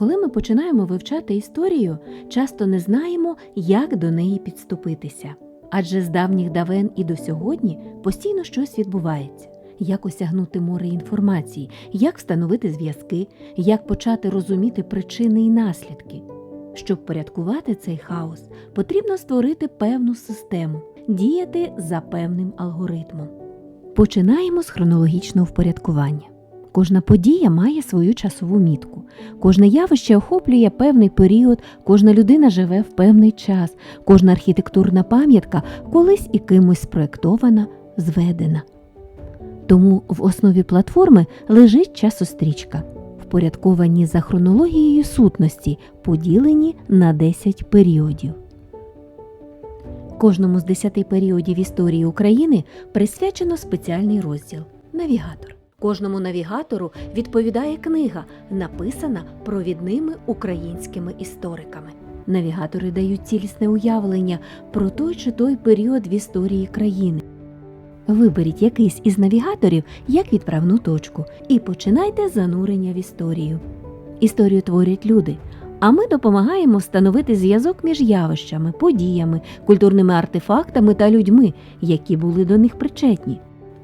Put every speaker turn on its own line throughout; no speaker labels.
Коли ми починаємо вивчати історію, часто не знаємо, як до неї підступитися. Адже з давніх давен і до сьогодні постійно щось відбувається. Як осягнути море інформації, як встановити зв'язки, як почати розуміти причини і наслідки. Щоб порядкувати цей хаос, потрібно створити певну систему, діяти за певним алгоритмом. Починаємо з хронологічного впорядкування. Кожна подія має свою часову мітку, кожне явище охоплює певний період, кожна людина живе в певний час, кожна архітектурна пам'ятка колись і кимось спроектована, зведена. Тому в основі платформи лежить часострічка, впорядковані за хронологією сутності, поділені на 10 періодів. Кожному з 10 періодів історії України присвячено спеціальний розділ навігатор. Кожному навігатору відповідає книга, написана провідними українськими істориками. Навігатори дають цілісне уявлення про той чи той період в історії країни. Виберіть якийсь із навігаторів як відправну точку і починайте занурення в історію. Історію творять люди, а ми допомагаємо встановити зв'язок між явищами, подіями, культурними артефактами та людьми, які були до них причетні.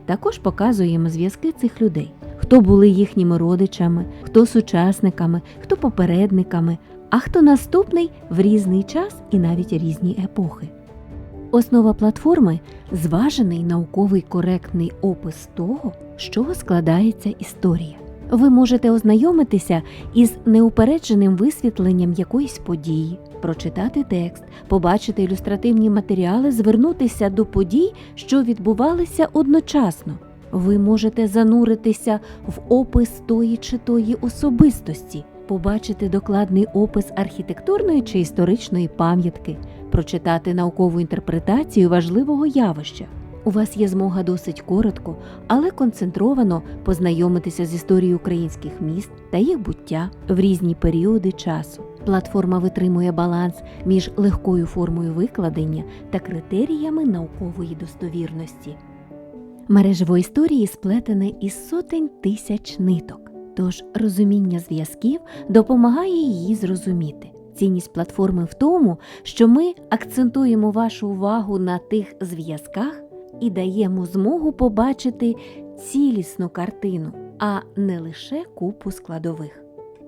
Також показуємо зв'язки цих людей, хто були їхніми родичами, хто сучасниками, хто попередниками, а хто наступний в різний час і навіть різні епохи. Основа платформи зважений науковий коректний опис того, з чого складається історія. Ви можете ознайомитися із неупередженим висвітленням якоїсь події, прочитати текст, побачити ілюстративні матеріали, звернутися до подій, що відбувалися одночасно. Ви можете зануритися в опис тої чи тої особистості, побачити докладний опис архітектурної чи історичної пам'ятки, прочитати наукову інтерпретацію важливого явища. У вас є змога досить коротко, але концентровано познайомитися з історією українських міст та їх буття в різні періоди часу. Платформа витримує баланс між легкою формою викладення та критеріями наукової достовірності. Мережево історії сплетене із сотень тисяч ниток, тож розуміння зв'язків допомагає її зрозуміти. Цінність платформи в тому, що ми акцентуємо вашу увагу на тих зв'язках і даємо змогу побачити цілісну картину, а не лише купу складових.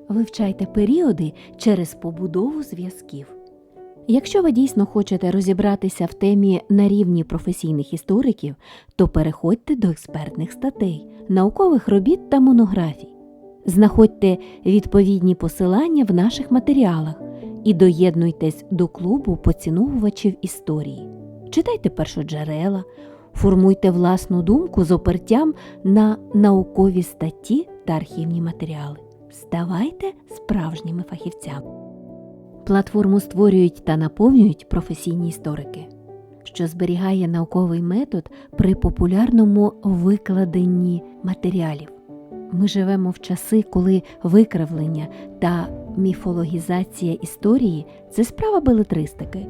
Вивчайте періоди через побудову зв'язків. Якщо ви дійсно хочете розібратися в темі на рівні професійних істориків, то переходьте до експертних статей, наукових робіт та монографій. Знаходьте відповідні посилання в наших матеріалах і доєднуйтесь до клубу поціновувачів історії. Читайте першоджерела, формуйте власну думку з опертям на наукові статті та архівні матеріали. Ставайте справжніми фахівцями. Платформу створюють та наповнюють професійні історики, що зберігає науковий метод при популярному викладенні матеріалів. Ми живемо в часи, коли викривлення та міфологізація історії це справа белетристики,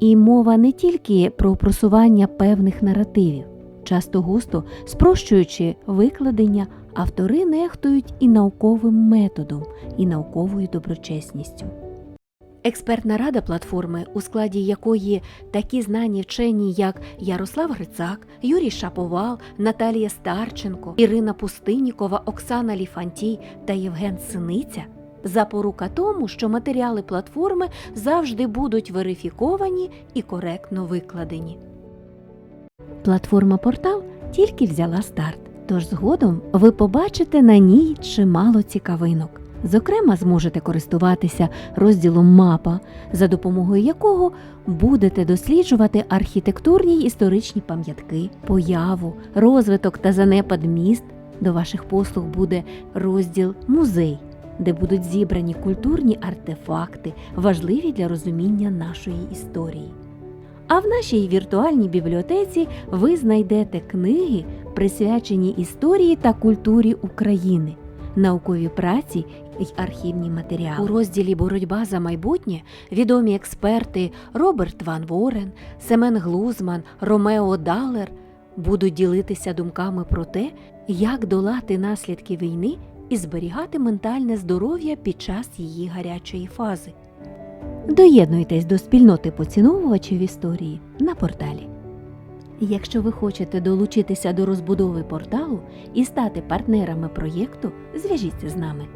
і мова не тільки про просування певних наративів, часто густо спрощуючи викладення, автори нехтують і науковим методом, і науковою доброчесністю. Експертна рада платформи, у складі якої такі знані вчені, як Ярослав Грицак, Юрій Шаповал, Наталія Старченко, Ірина Пустинікова, Оксана Ліфантій та Євген Синиця, запорука тому, що матеріали платформи завжди будуть верифіковані і коректно викладені. Платформа Портал тільки взяла старт, тож згодом ви побачите на ній чимало цікавинок. Зокрема, зможете користуватися розділом Мапа, за допомогою якого будете досліджувати архітектурні й історичні пам'ятки, появу, розвиток та занепад міст. До ваших послуг буде розділ Музей, де будуть зібрані культурні артефакти, важливі для розуміння нашої історії. А в нашій віртуальній бібліотеці ви знайдете книги, присвячені історії та культурі України, наукові праці й архівні матеріали. У розділі Боротьба за майбутнє відомі експерти Роберт Ван Ворен, Семен Глузман, Ромео Далер будуть ділитися думками про те, як долати наслідки війни і зберігати ментальне здоров'я під час її гарячої фази. Доєднуйтесь до спільноти поціновувачів історії на порталі. Якщо ви хочете долучитися до розбудови порталу і стати партнерами проєкту, зв'яжіться з нами.